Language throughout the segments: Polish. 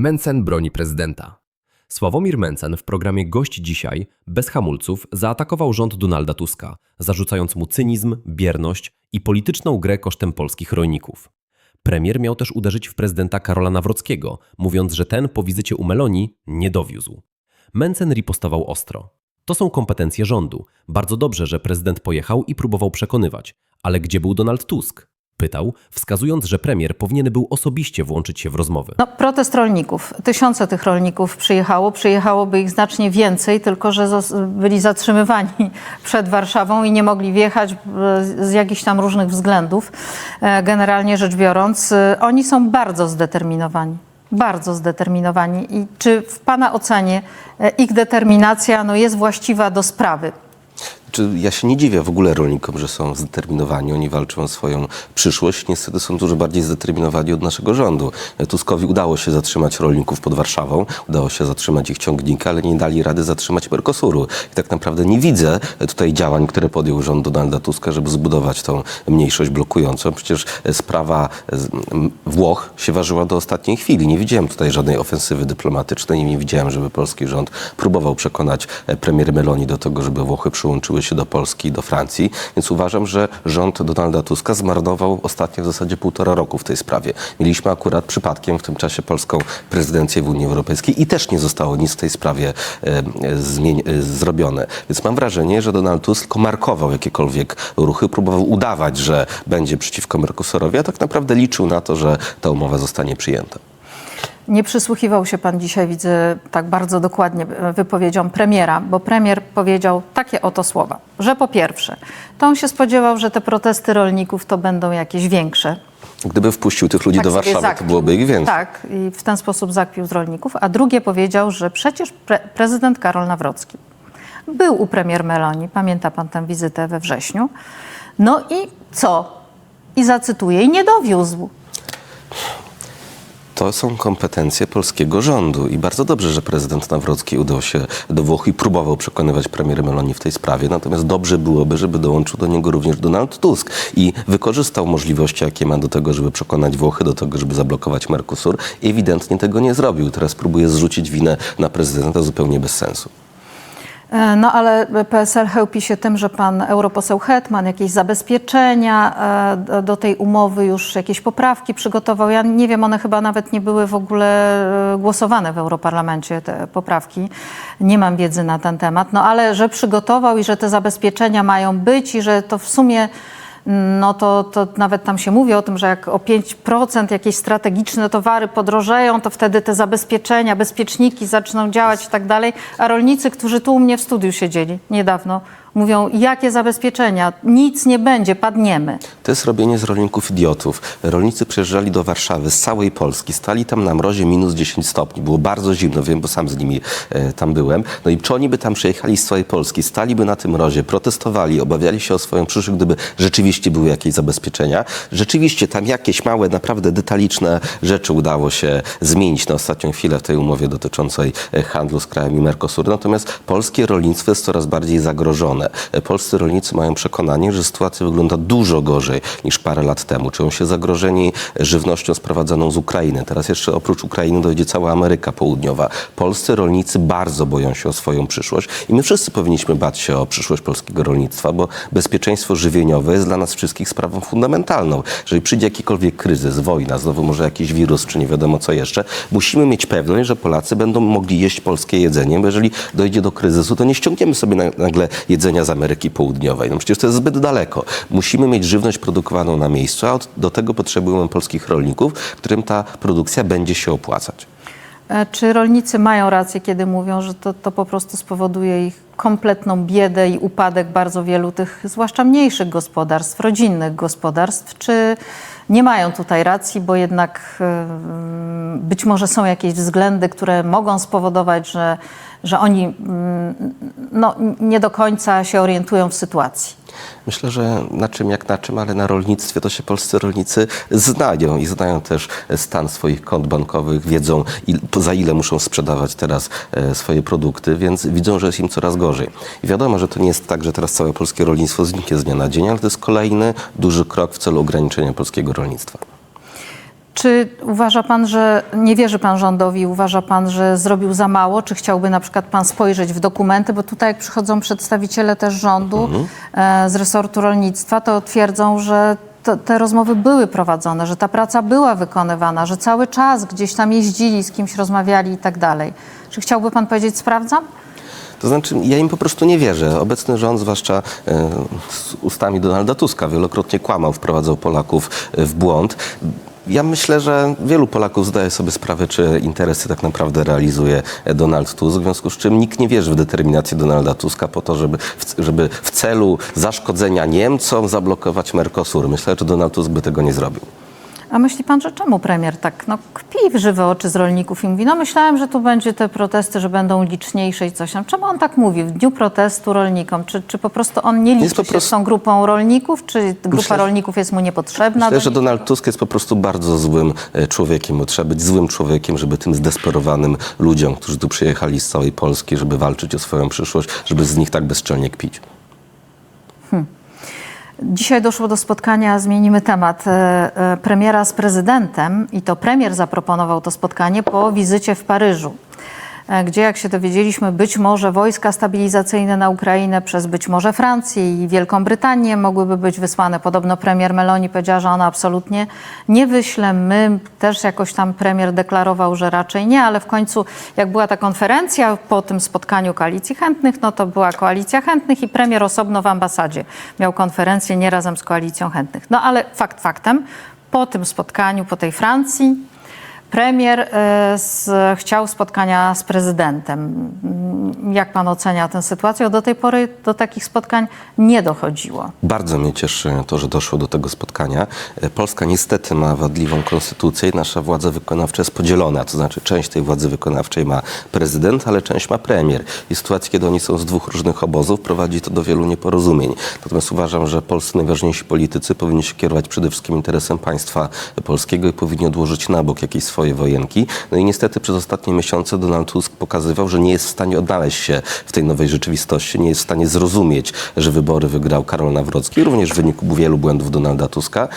Mencen broni prezydenta. Sławomir Mencen w programie Gość Dzisiaj bez hamulców zaatakował rząd Donalda Tuska, zarzucając mu cynizm, bierność i polityczną grę kosztem polskich rolników. Premier miał też uderzyć w prezydenta Karola Nawrockiego, mówiąc, że ten po wizycie u Meloni nie dowiózł. Mencen ripostował ostro. To są kompetencje rządu. Bardzo dobrze, że prezydent pojechał i próbował przekonywać. Ale gdzie był Donald Tusk? Pytał, wskazując, że premier powinien był osobiście włączyć się w rozmowy. No, protest rolników. Tysiące tych rolników przyjechało. Przyjechałoby ich znacznie więcej, tylko że byli zatrzymywani przed Warszawą i nie mogli wjechać e, z jakichś tam różnych względów. E, Generalnie rzecz biorąc, e, oni są bardzo zdeterminowani. Bardzo zdeterminowani. I czy w Pana ocenie ich determinacja no, jest właściwa do sprawy? Czy ja się nie dziwię w ogóle rolnikom, że są zdeterminowani, oni walczą o swoją przyszłość. Niestety są dużo bardziej zdeterminowani od naszego rządu. Tuskowi udało się zatrzymać rolników pod Warszawą, udało się zatrzymać ich ciągnika, ale nie dali rady zatrzymać Mercosuru. I tak naprawdę nie widzę tutaj działań, które podjął rząd Donalda Tuska, żeby zbudować tą mniejszość blokującą. Przecież sprawa Włoch się ważyła do ostatniej chwili. Nie widziałem tutaj żadnej ofensywy dyplomatycznej nie widziałem, żeby polski rząd próbował przekonać e, premier Meloni do tego, żeby Włochy przyłączyły się do Polski i do Francji. Więc uważam, że rząd Donalda Tuska zmarnował ostatnie w zasadzie półtora roku w tej sprawie. Mieliśmy akurat przypadkiem w tym czasie polską prezydencję w Unii Europejskiej i też nie zostało nic w tej sprawie e, e, zrobione. Więc mam wrażenie, że Donald Tusk tylko markował jakiekolwiek ruchy, próbował udawać, że będzie przeciwko Mercosurowi, a tak naprawdę liczył na to, że ta umowa zostanie przyjęta. Nie przysłuchiwał się pan dzisiaj, widzę, tak bardzo dokładnie e, wypowiedziom premiera, bo premier powiedział takie oto słowa, że po pierwsze, to on się spodziewał, że te protesty rolników to będą jakieś większe. Gdyby wpuścił tych ludzi do sobie Warszawy, to zakpił. byłoby ich więcej. Tak, i w ten sposób zakpił z rolników. A drugie powiedział, że przecież pre prezydent Karol Nawrocki był u premier Meloni, pamięta pan tę wizytę we wrześniu. No i co? I zacytuję, i nie dowiózł. To są kompetencje polskiego rządu i bardzo dobrze, że prezydent Nawrocki udał się do Włoch i próbował przekonywać premier Meloni w tej sprawie. Natomiast dobrze byłoby, żeby dołączył do niego również Donald Tusk i wykorzystał możliwości, jakie ma do tego, żeby przekonać Włochy do tego, żeby zablokować Mercosur. Ewidentnie tego nie zrobił. Teraz próbuje zrzucić winę na prezydenta zupełnie bez sensu. E, No ale PSL chełpi się tym, że pan europoseł Hetman jakieś zabezpieczenia e, do- tej umowy, już jakieś poprawki przygotował. Ja nie wiem, one chyba nawet nie były w ogóle e, głosowane w Europarlamencie, te poprawki. Nie mam wiedzy na ten temat. No ale że przygotował i że te zabezpieczenia mają być i że to w sumie no to, to nawet tam się mówi o tym, że jak o 5% jakieś strategiczne towary podrożeją, to wtedy te zabezpieczenia, bezpieczniki zaczną działać i tak dalej. A rolnicy, którzy tu u mnie w studiu siedzieli niedawno, mówią, jakie zabezpieczenia? Nic nie będzie, padniemy. To jest robienie z rolników idiotów. Rolnicy przyjeżdżali do Warszawy z całej Polski, stali tam na mrozie minus 10 stopni. Było bardzo zimno, wiem, bo sam z nimi e, tam byłem. No i czy oni by tam przyjechali z całej Polski, staliby na tym mrozie, protestowali, obawiali się o swoją przyszłość, gdyby rzeczywiście były jakieś zabezpieczenia. Rzeczywiście tam jakieś małe, naprawdę detaliczne rzeczy udało się zmienić na ostatnią chwilę w tej umowie dotyczącej e, handlu z krajami Mercosuru. Natomiast polskie rolnictwo jest coraz bardziej zagrożone. E, Polscy rolnicy mają przekonanie, że sytuacja wygląda dużo gorzej niż parę lat temu. Czują się zagrożeni żywnością sprowadzaną z Ukrainy. Teraz jeszcze oprócz Ukrainy dojdzie cała Ameryka Południowa. Polscy rolnicy bardzo boją się o swoją przyszłość i my wszyscy powinniśmy bać się o przyszłość polskiego rolnictwa, bo bezpieczeństwo żywieniowe jest dla nas wszystkich sprawą fundamentalną. Jeżeli przyjdzie jakikolwiek kryzys, wojna, znowu może jakiś wirus, czy nie wiadomo co jeszcze, musimy mieć pewność, że Polacy będą mogli jeść polskie jedzenie, bo jeżeli dojdzie do kryzysu, to nie ściągniemy sobie na- nagle jedzenia z Ameryki Południowej. No przecież to jest zbyt daleko. Musimy mieć żywność produkowaną na miejscu, a do tego potrzebujemy polskich rolników, którym ta produkcja będzie się opłacać. E, Czy rolnicy mają rację, kiedy mówią, że to, to po prostu spowoduje ich kompletną biedę i upadek bardzo wielu tych, zwłaszcza mniejszych gospodarstw, rodzinnych gospodarstw? Czy nie mają tutaj racji, bo jednak być może są jakieś względy, które mogą spowodować, że, że oni mm, no, nie do końca się orientują w sytuacji? Myślę, że na czym jak na czym, ale na rolnictwie to się polscy rolnicy znają i znają też stan swoich kont bankowych, wiedzą za ile muszą sprzedawać teraz e, swoje produkty, więc widzą, że jest im coraz gorzej. I wiadomo, że to nie jest tak, że teraz całe polskie rolnictwo zniknie z dnia na dzień, ale to jest kolejny duży krok w celu ograniczenia polskiego rolnictwa. Czy uważa pan, że nie wierzy pan rządowi, uważa pan, że zrobił za mało? Czy chciałby na przykład pan spojrzeć w dokumenty? Bo tutaj jak przychodzą przedstawiciele też rządu e, z resortu rolnictwa, to twierdzą, że to, te rozmowy były prowadzone, że ta praca była wykonywana, że cały czas gdzieś tam jeździli, z kimś rozmawiali i tak dalej. Czy chciałby pan powiedzieć, sprawdzam? To znaczy, ja im po prostu nie wierzę. Obecny rząd, zwłaszcza e, z ustami Donalda Tuska, wielokrotnie kłamał, wprowadzał Polaków w błąd. Ja myślę, że wielu Polaków zdaje sobie sprawę, czy interesy tak naprawdę realizuje Donald Tusk, w związku z czym nikt nie wierzy w determinację Donalda Tuska po to, żeby w, żeby w celu zaszkodzenia Niemcom zablokować Mercosur. Myślę, że Donald Tusk by tego nie zrobił. A myśli pan, że czemu premier tak no, kpi w żywe oczy z rolników i mówi, no myślałem, że tu będzie te protesty, że będą liczniejsze i coś tam. Czemu on tak mówi w dniu protestu rolnikom? Czy, czy po prostu on nie liczy się prostu- z tą grupą rolników? Czy grupa Myślę, rolników jest mu niepotrzebna? Myślę, do że? Donald Tusk jest po prostu bardzo złym e, człowiekiem. bo Trzeba być złym człowiekiem, żeby tym zdesperowanym ludziom, którzy tu przyjechali z całej Polski, żeby walczyć o swoją przyszłość, żeby z nich tak bezczelnie kpić. Dzisiaj doszło do spotkania, zmienimy temat, e, e, premiera z prezydentem i to premier zaproponował to spotkanie po wizycie w Paryżu, gdzie jak się dowiedzieliśmy, być może wojska stabilizacyjne na Ukrainę przez być może Francję i Wielką Brytanię mogłyby być wysłane. Podobno premier Meloni powiedziała, że ona absolutnie nie wyśle. My też jakoś tam premier deklarował, że raczej nie, ale w końcu jak była ta konferencja po tym spotkaniu koalicji chętnych, no to była koalicja chętnych i premier osobno w ambasadzie miał konferencję nie razem z koalicją chętnych. No ale fakt faktem, po tym spotkaniu, po tej Francji, Premier e, z, chciał spotkania z prezydentem. Jak pan ocenia tę sytuację? Do tej pory do takich spotkań nie dochodziło. Bardzo mnie cieszy to, że doszło do tego spotkania. E, Polska niestety ma wadliwą konstytucję i nasza władza wykonawcza jest podzielona. To znaczy część tej władzy wykonawczej ma prezydent, ale część ma premier. I w sytuacji, kiedy oni są z dwóch różnych obozów, prowadzi to do wielu nieporozumień. Natomiast uważam, że polscy najważniejsi politycy powinni się kierować przede wszystkim interesem państwa polskiego i powinni odłożyć na bok jakieś swoje wojenki. No i niestety przez ostatnie miesiące Donald Tusk pokazywał, że nie jest w stanie odnaleźć się w tej nowej rzeczywistości, nie jest w stanie zrozumieć, że wybory wygrał Karol Nawrocki, również w wyniku wielu błędów Donalda Tuska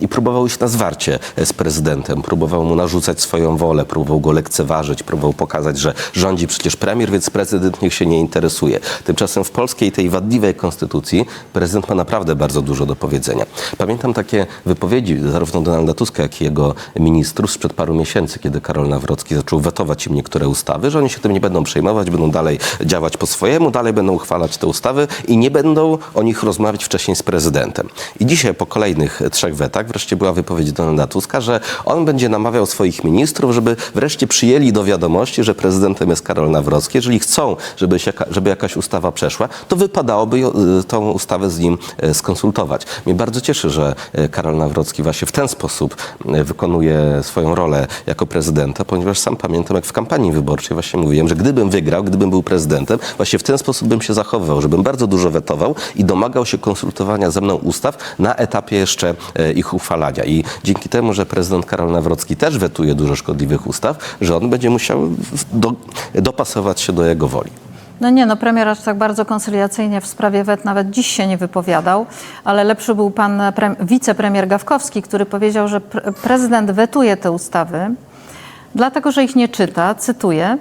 i próbował iść na zwarcie z prezydentem, próbował mu narzucać swoją wolę, próbował go lekceważyć, próbował pokazać, że rządzi przecież premier, więc prezydent niech się nie interesuje. Tymczasem w polskiej tej wadliwej konstytucji prezydent ma naprawdę bardzo dużo do powiedzenia. Pamiętam takie wypowiedzi zarówno Donalda Tuska, jak i jego ministrów sprzed paru miesięcy, kiedy Karol Nawrocki zaczął wetować im niektóre ustawy, że oni się tym nie będą przejmować, będą dalej działać po swojemu, dalej będą uchwalać te ustawy i nie będą o nich rozmawiać wcześniej z prezydentem. I dzisiaj po kolejnych trzech wetach wreszcie była wypowiedź Donalda Tuska, że on będzie namawiał swoich ministrów, żeby wreszcie przyjęli do wiadomości, że prezydentem jest Karol Nawrocki. Jeżeli chcą, żeby, się, żeby jakaś ustawa przeszła, to wypadałoby y, tą ustawę z nim e, skonsultować. Mnie bardzo cieszy, że e, Karol Nawrocki właśnie w ten sposób wykonuje swoją rolę jako prezydenta, ponieważ sam pamiętam, jak w kampanii wyborczej właśnie mówiłem, że gdybym wygrał, gdybym był prezydentem, właśnie w ten sposób bym się zachowywał, żebym bardzo dużo wetował i domagał się konsultowania ze mną ustaw na etapie jeszcze e, ich uchwalania. I dzięki temu, że prezydent Karol Nawrocki też wetuje dużo szkodliwych ustaw, że on będzie musiał do, dopasować się do jego woli. No nie, no premier aż tak bardzo koncyliacyjnie w sprawie wet nawet dziś się nie wypowiadał, ale lepszy był pan pre, wicepremier Gawkowski, który powiedział, że pre, prezydent wetuje te ustawy, dlatego że ich nie czyta, cytuję.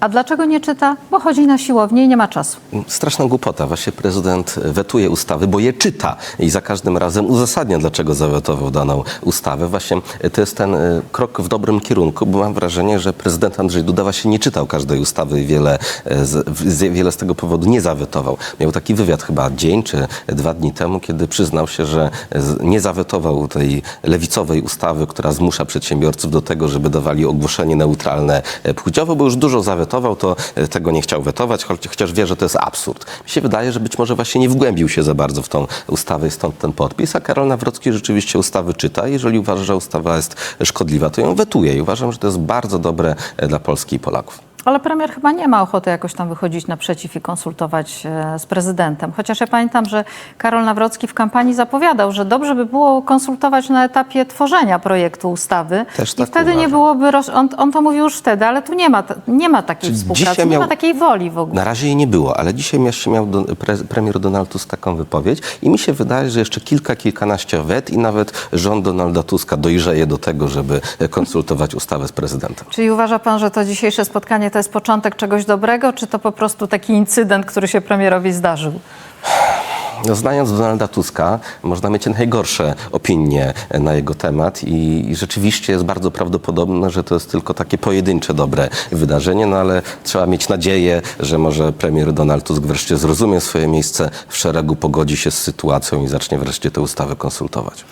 A dlaczego nie czyta? Bo chodzi na siłownię i nie ma czasu. Straszna głupota. Właśnie prezydent wetuje ustawy, bo je czyta i za każdym razem uzasadnia, dlaczego zawetował daną ustawę. Właśnie to jest ten e, krok w dobrym kierunku, bo mam wrażenie, że prezydent Andrzej Duda właśnie nie czytał każdej ustawy i wiele e, z, wiele z tego powodu nie zawetował. Miał taki wywiad chyba dzień czy dwa dni temu, kiedy przyznał się, że z- nie zawetował tej lewicowej ustawy, która zmusza przedsiębiorców do tego, żeby dawali ogłoszenie neutralne e, płciowo, bo już dużo zawetował, to e, tego nie chciał wetować, choć, chociaż wie, że to jest absurd. Mi się wydaje, że być może właśnie nie wgłębił się za bardzo w tą ustawę i stąd ten podpis, a Karol Nawrocki rzeczywiście ustawy czyta. Jeżeli uważa, że ustawa jest szkodliwa, to ją wetuje i uważam, że to jest bardzo dobre e, dla Polski i Polaków. Ale premier chyba nie ma ochoty jakoś tam wychodzić naprzeciw i konsultować e, z prezydentem. Chociaż ja pamiętam, że Karol Nawrocki w kampanii zapowiadał, że dobrze by było konsultować na etapie tworzenia projektu ustawy. Też I tak wtedy nie uważam. byłoby, roz... on, on to mówił już wtedy, ale tu nie ma, nie ma takiej Czyli współpracy, dzisiaj nie miał- ma takiej woli w ogóle. Na razie jej nie było, ale dzisiaj miał do, pre, premier Donald Tusk taką wypowiedź i mi się wydaje, że jeszcze kilka, kilkanaście wet i nawet rząd Donalda Tuska dojrzeje do tego, żeby konsultować ustawę z prezydentem. Czyli uważa pan, że to dzisiejsze spotkanie to jest początek czegoś dobrego, czy to po prostu taki incydent, który się premierowi zdarzył? No, znając Donalda Tuska, można mieć najgorsze opinie na jego temat i, i rzeczywiście jest bardzo prawdopodobne, że to jest tylko takie pojedyncze dobre wydarzenie, no ale trzeba mieć nadzieję, że może premier Donald Tusk wreszcie zrozumie swoje miejsce w szeregu, pogodzi się z sytuacją i zacznie wreszcie tę ustawę konsultować.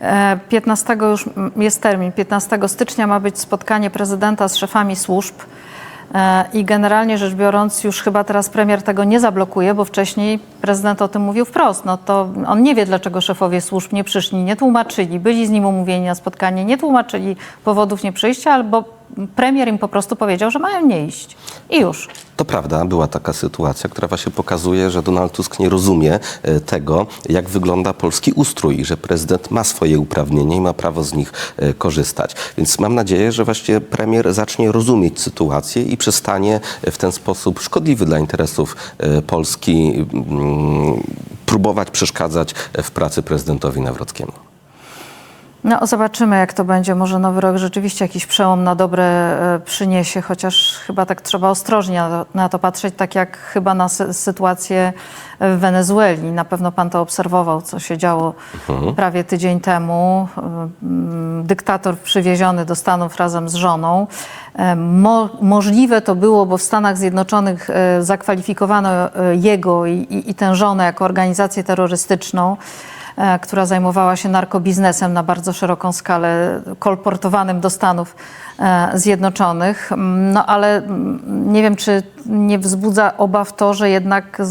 E, 15 już mm, jest termin. 15 stycznia ma być spotkanie prezydenta z szefami służb. E, I generalnie rzecz biorąc, już chyba teraz premier tego nie zablokuje, bo wcześniej prezydent o tym mówił wprost. No to on nie wie, dlaczego szefowie służb nie przyszli, nie tłumaczyli, byli z nim umówieni na spotkanie, nie tłumaczyli powodów nieprzyjścia, albo premier im po prostu powiedział, że mają nie iść. I już. To prawda, była taka sytuacja, która właśnie pokazuje, że Donald Tusk nie rozumie e, tego, jak wygląda polski ustrój że prezydent ma swoje uprawnienia i ma prawo z nich e, korzystać. Więc mam nadzieję, że właśnie premier zacznie rozumieć sytuację i przestanie w ten sposób szkodliwy dla interesów e, Polski mm, próbować przeszkadzać w pracy prezydentowi Nawrockiemu. No, zobaczymy, jak to będzie. Może nowy rok rzeczywiście jakiś przełom na dobre e, przyniesie, chociaż chyba tak trzeba ostrożnie na to, na to patrzeć, tak jak chyba na sy- sytuację w Wenezueli. Na pewno pan to obserwował, co się działo prawie tydzień temu. E, Dyktator przywieziony do Stanów razem z żoną. E, Mo, możliwe to było, bo w Stanach Zjednoczonych zakwalifikowano jego i, i, i tę żonę jako organizację terrorystyczną która zajmowała się narkobiznesem na bardzo szeroką skalę, kolportowanym do Stanów e, Zjednoczonych. Mm, No ale mm, nie wiem, czy nie wzbudza obaw to, że jednak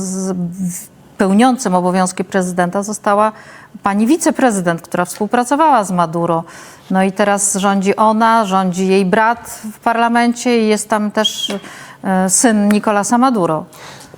pełniącym obowiązki prezydenta została pani wiceprezydent, która współpracowała z Maduro. No i teraz rządzi ona, rządzi jej brat w parlamencie i jest tam też e, syn Nicolasa Maduro.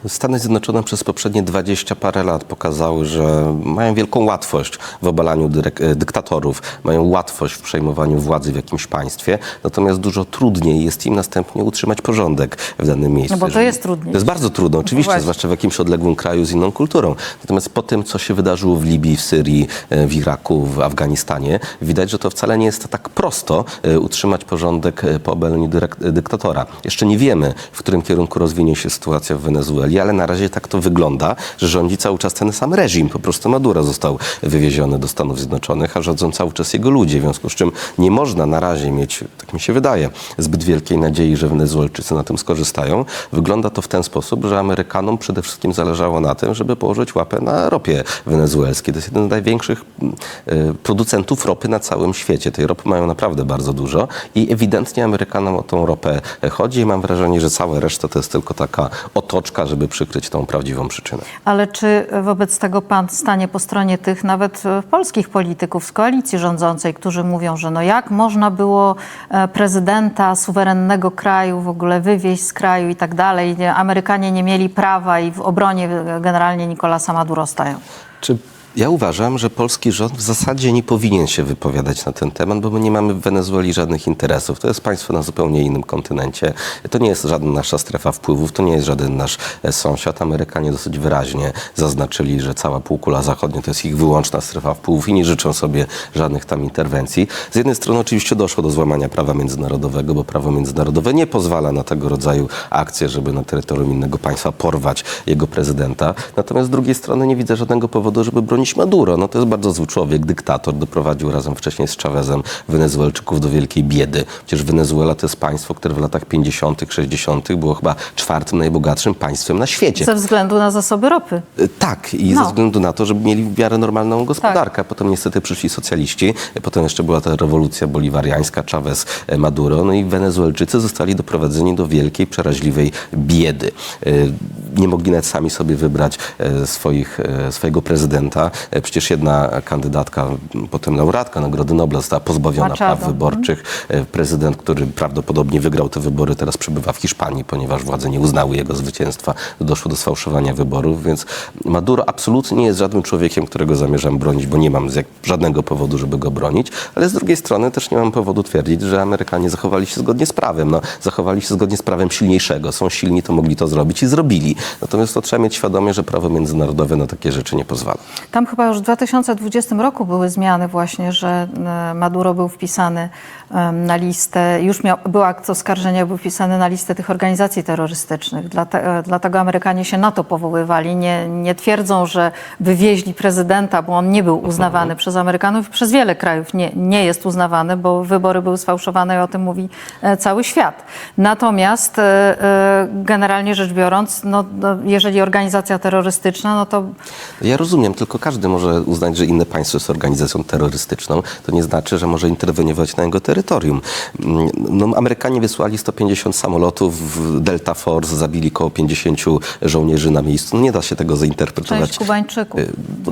Stany Zjednoczone przez poprzednie 20 parę lat pokazały, że mają wielką łatwość w obalaniu e, dyktatorów, mają łatwość w przejmowaniu władzy w jakimś państwie, natomiast dużo trudniej jest im następnie utrzymać porządek w danym miejscu. No bo to jest trudniej. To jest bardzo trudno, oczywiście, właśnie. zwłaszcza w jakimś odległym kraju z inną kulturą. Natomiast po tym, co się wydarzyło w Libii, w Syrii, e, w Iraku, w Afganistanie, widać, że to wcale nie jest tak prosto e, utrzymać porządek po obaleniu dyktatora. Jeszcze nie wiemy, w którym kierunku rozwinie się sytuacja w Wenezueli, ale na razie tak to wygląda, że rządzi cały czas ten sam reżim. Po prostu Maduro został wywieziony do Stanów Zjednoczonych, a rządzą cały czas jego ludzie, w związku z czym nie można na razie mieć, tak mi się wydaje, zbyt wielkiej nadziei, że Wenezuelczycy na tym skorzystają. Wygląda to w ten sposób, że Amerykanom przede wszystkim zależało na tym, żeby położyć łapę na ropie wenezuelskiej. To jest jeden z największych mm, e, producentów ropy na całym świecie. Tej ropy mają naprawdę bardzo dużo i ewidentnie Amerykanom o tą ropę chodzi mam wrażenie, że cała reszta to jest tylko taka otoczka, żeby przykryć tą prawdziwą przyczynę. Ale czy wobec tego pan stanie po stronie tych nawet e, polskich polityków z koalicji rządzącej, którzy mówią, że no jak można było e, prezydenta suwerennego kraju w ogóle wywieźć z kraju i tak dalej. Nie, Amerykanie nie mieli prawa i w obronie e, generalnie Nicolasa Maduro stają. Czy ja uważam, że polski rząd w zasadzie nie powinien się wypowiadać na ten temat, bo my nie mamy w Wenezueli żadnych interesów. To jest państwo na zupełnie innym kontynencie. To nie jest żadna nasza strefa wpływów, to nie jest żaden nasz e, sąsiad. Amerykanie dosyć wyraźnie zaznaczyli, że cała półkula zachodnia to jest ich wyłączna strefa wpływów i nie życzą sobie żadnych tam interwencji. Z jednej strony oczywiście doszło do złamania prawa międzynarodowego, bo prawo międzynarodowe nie pozwala na tego rodzaju akcje, żeby na terytorium innego państwa porwać jego prezydenta. Natomiast z drugiej strony nie widzę żadnego powodu, żeby bronić Maduro. No to jest bardzo zły człowiek, dyktator, doprowadził razem wcześniej z Chavezem Wenezuelczyków do wielkiej biedy. Przecież Wenezuela to jest państwo, które w latach 50., 60. było chyba czwartym najbogatszym państwem na świecie. Ze względu na zasoby ropy. Y, Tak, i No. ze względu na to, żeby mieli w miarę normalną gospodarkę. Potem niestety przyszli socjaliści, y, potem jeszcze była ta rewolucja boliwariańska, Chavez, y, Maduro, no i Wenezuelczycy zostali doprowadzeni do wielkiej, przeraźliwej biedy. Nie mogli nawet sami sobie wybrać e, swoich, e, swojego prezydenta. E, Przecież jedna kandydatka, potem laureatka Nagrody Nobla została pozbawiona Machado. praw wyborczych. E, Prezydent, który prawdopodobnie wygrał te wybory, teraz przebywa w Hiszpanii, ponieważ władze nie uznały jego zwycięstwa. Doszło do sfałszowania wyborów, więc Maduro absolutnie nie jest żadnym człowiekiem, którego zamierzam bronić, bo nie mam żadnego powodu, żeby go bronić, ale z drugiej strony też nie mam powodu twierdzić, że Amerykanie zachowali się zgodnie z prawem. No, zachowali się zgodnie z prawem silniejszego. Są silni, to mogli to zrobić i zrobili. Natomiast to trzeba mieć świadomie, że prawo międzynarodowe na takie rzeczy nie pozwala. Tam chyba już w 2020 roku były zmiany właśnie, że e, Maduro był wpisany na listę, już miał, był akt oskarżenia, był wpisany na listę tych organizacji terrorystycznych. E, dlatego Amerykanie się na to powoływali. Nie, nie twierdzą, że wywieźli prezydenta, bo on nie był uznawany przez Amerykanów. Przez wiele krajów nie, nie jest uznawany, bo wybory były sfałszowane i o tym mówi e, cały świat. Natomiast generalnie rzecz biorąc, no, no, jeżeli organizacja terrorystyczna, no to Ja rozumiem, tylko każdy może uznać, że inne państwo jest organizacją terrorystyczną. To nie znaczy, że może interweniować na jego terytorium. Mm, No, Amerykanie wysłali 150 samolotów w Delta Force, zabili około 50 żołnierzy na miejscu. No, nie da się tego zainterpretować. Część Kubańczyków.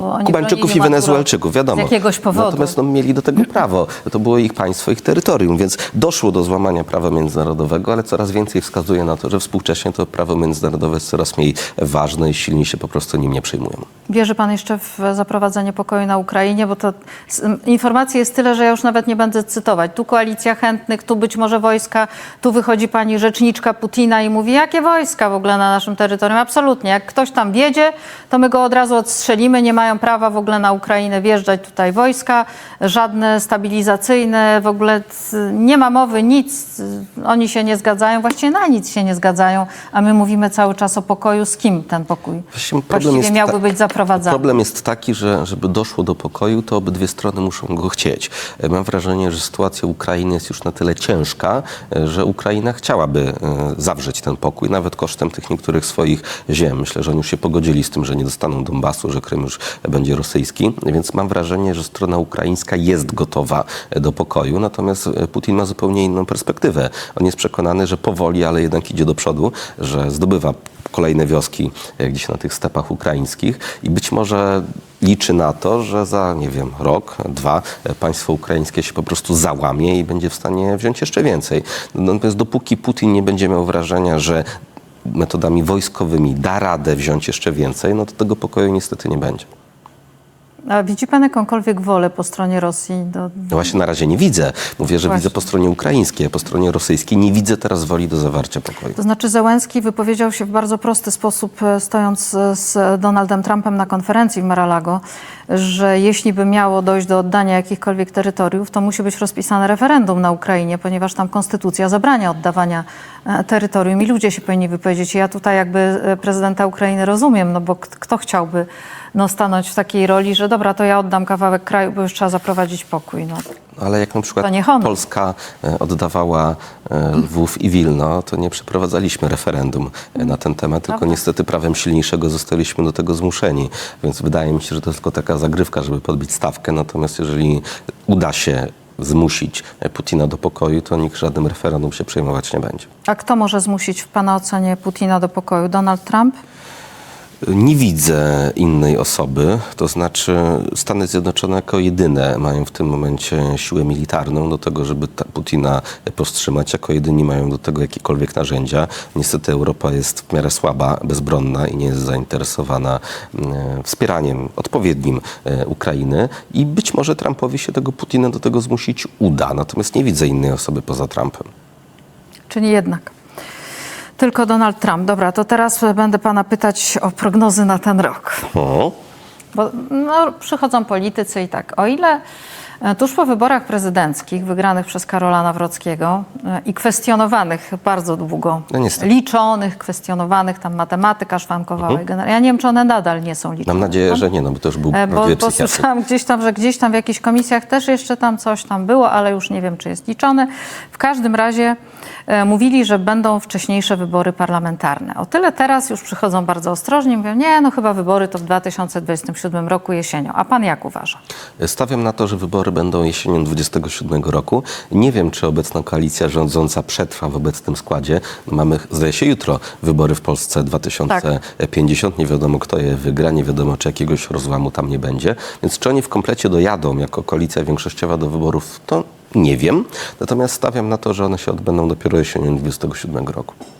oni Kubańczyków i Wenezuelczyków, wiadomo. Z jakiegoś powodu. Natomiast no, mieli do tego prawo. To było ich państwo, ich terytorium, więc doszło do złamania prawa międzynarodowego, ale coraz więcej wskazuje na to, że współcześnie to prawo międzynarodowe jest coraz mniej ważne i silni się po prostu nim nie przejmują. Wierzy pan jeszcze w zaprowadzenie pokoju na Ukrainie? Bo to informacji jest tyle, że ja już nawet nie będę cytować. Tu koalicja chętnych, tu być może wojska, tu wychodzi pani rzeczniczka Putina i mówi, jakie wojska w ogóle na naszym terytorium? Absolutnie. Jak ktoś tam wiedzie, to my go od razu odstrzelimy. Nie mają prawa w ogóle na Ukrainę wjeżdżać tutaj wojska, żadne stabilizacyjne, w ogóle nie ma mowy, nic. Oni się nie zgadzają, właściwie na nic się nie zgadzają, a my mówimy cały czas o pokoju. Z kim ten pokój Właśnie właściwie jest miałby ta- być zaprowadzany? Problem jest taki, że żeby doszło do pokoju, to obydwie strony muszą go chcieć. E, Mam wrażenie, że sytuacja Ukrainy jest już na tyle ciężka, e, że Ukraina chciałaby e, zawrzeć ten pokój, nawet kosztem tych niektórych swoich ziem. Myślę, że oni już się pogodzili z tym, że nie dostaną Donbasu, że Krym już będzie rosyjski, więc mam wrażenie, że strona ukraińska jest gotowa do pokoju, natomiast Putin ma zupełnie inną perspektywę. On jest przekonany, że powoli, ale jednak idzie do przodu, że zdobywa kolejne wioski e, gdzieś na tych stepach ukraińskich i być może liczy na to, że za, nie wiem, rok, dwa e, państwo ukraińskie się po prostu załamie i będzie w stanie wziąć jeszcze więcej. Natomiast dopóki Putin nie będzie miał wrażenia, że metodami wojskowymi da radę wziąć jeszcze więcej, no to tego pokoju niestety nie będzie. A widzi pan jakąkolwiek wolę po stronie Rosji? Do... No właśnie na razie nie widzę. Mówię, że Właśnie. widzę po stronie ukraińskiej, a po stronie rosyjskiej nie widzę teraz woli do zawarcia pokoju. To znaczy Zełenski wypowiedział się w bardzo prosty sposób, e, stojąc e, z Donaldem Trumpem na konferencji w Mar-a-Lago, że jeśli by miało dojść do oddania jakichkolwiek terytoriów, to musi być rozpisane referendum na Ukrainie, ponieważ tam konstytucja zabrania oddawania e, terytorium i ludzie się powinni wypowiedzieć. Ja tutaj jakby prezydenta Ukrainy rozumiem, no bo kto chciałby no, stanąć w takiej roli, że dobra, to ja oddam kawałek kraju, bo już trzeba zaprowadzić pokój. No. Ale jak na przykład To nie honor. Polska e, oddawała e, Lwów i Wilno, to nie przeprowadzaliśmy referendum e, na ten temat, tylko niestety prawem silniejszego zostaliśmy do tego zmuszeni. Więc wydaje mi się, że to jest tylko taka zagrywka, żeby podbić stawkę. Natomiast jeżeli uda się zmusić e, Putina do pokoju, to nikt żadnym referendum się przejmować nie będzie. A kto może zmusić w Pana ocenie Putina do pokoju? Donald Trump? Nie widzę innej osoby, to znaczy Stany Zjednoczone jako jedyne mają w tym momencie siłę militarną do tego, żeby Putina powstrzymać, jako jedyni mają do tego jakiekolwiek narzędzia. Niestety Europa jest w miarę słaba, bezbronna i nie jest zainteresowana e, wspieraniem odpowiednim e, Ukrainy i być może Trumpowi się tego Putina do tego zmusić uda, natomiast nie widzę innej osoby poza Trumpem. Czyli jednak. Tylko Donald Trump. Dobra, to teraz będę pana pytać o prognozy na ten rok. O. Bo no, przychodzą politycy i tak. O ile tuż po wyborach prezydenckich wygranych przez Karola Nawrockiego e, i kwestionowanych bardzo długo, No niestety. liczonych, kwestionowanych, tam matematyka szwankowała i generalnie. Ja nie wiem, czy one nadal nie są liczone. Mam nadzieję, że nie, no bo to już był E, Bo, bo słyszałam gdzieś tam, że gdzieś tam w jakichś komisjach też jeszcze tam coś tam było, ale już nie wiem, czy jest liczone. W każdym razie e, mówili, że będą wcześniejsze wybory parlamentarne. O tyle teraz już przychodzą bardzo ostrożnie, mówią, nie, no chyba wybory to w 2027 roku jesienią. A pan jak uważa? Stawiam na to, że wybory wybory będą jesienią 27 roku. Nie wiem, czy obecna koalicja rządząca przetrwa w obecnym składzie. Mamy, zdaje się, jutro wybory w Polsce 2050. Nie wiadomo, kto je wygra, nie wiadomo, czy jakiegoś rozłamu tam nie będzie. Więc czy oni w komplecie dojadą jako koalicja większościowa do wyborów, to nie wiem. Natomiast stawiam na to, że one się odbędą dopiero jesienią 27 roku.